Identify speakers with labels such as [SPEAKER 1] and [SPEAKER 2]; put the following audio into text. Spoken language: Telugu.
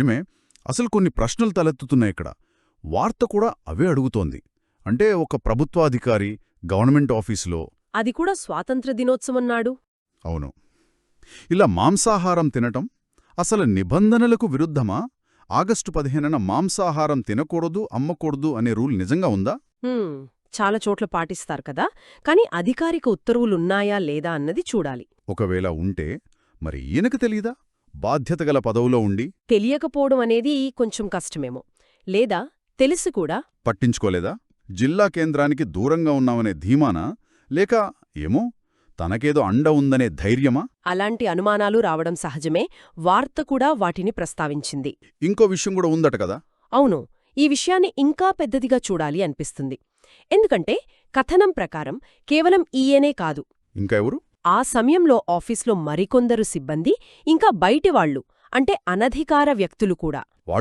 [SPEAKER 1] నిజమే అసలు కొన్ని ప్రశ్నలు తలెత్తుతున్నాయి ఇక్కడ. వార్త కూడా అవే అడుగుతోంది. అంటే ఒక ప్రభుత్వాధికారి గవర్నమెంట్ ఆఫీసులో
[SPEAKER 2] అది కూడా స్వాతంత్ర దినోత్సవం నాడు?
[SPEAKER 1] అవును. ఇలా మాంసాహారం తినటం అసలు నిబంధనలకు విరుద్ధమా? ఆగస్టు పదిహేనున మాంసాహారం తినకూడదు అమ్మకూడదు అనే రూల్ నిజంగా ఉందా?
[SPEAKER 2] చాలా చోట్ల పాటిస్తారు కదా. కానీ అధికారిక ఉత్తర్వులున్నాయా లేదా అన్నది చూడాలి.
[SPEAKER 1] ఒకవేళ ఉంటే మరి ఈయనకు తెలీదా? బాధ్యతగల పదవులో ఉండి
[SPEAKER 2] తెలియకపోవడం అనేది కొంచెం కష్టమేమో. లేదా తెలిసి కూడా.
[SPEAKER 1] పట్టించుకోలేదా? జిల్లా కేంద్రానికి దూరంగా ఉన్నామనే ధీమానా? లేక ఏమో? తనకేదో అండ ఉందనే ధైర్యమా?
[SPEAKER 2] అలాంటి అనుమానాలు రావడం సహజమే. వార్త కూడా వాటిని ప్రస్తావించింది.
[SPEAKER 1] ఇంకో విషయం కూడా ఉందట కదా?
[SPEAKER 2] అవును. ఈ విషయాన్ని ఇంకా పెద్దదిగా చూడాలి అనిపిస్తుంది. ఎందుకంటే కథనం ప్రకారం కేవలం ఈయనే కాదు.
[SPEAKER 1] ఇంకా ఎవరు?
[SPEAKER 2] ఆ సమయంలో ఆఫీస్లో మరికొందరు సిబ్బంది ఇంకా బయటివాళ్ళు అంటే అనధికార వ్యక్తులు కూడా.
[SPEAKER 1] వాళ్ళు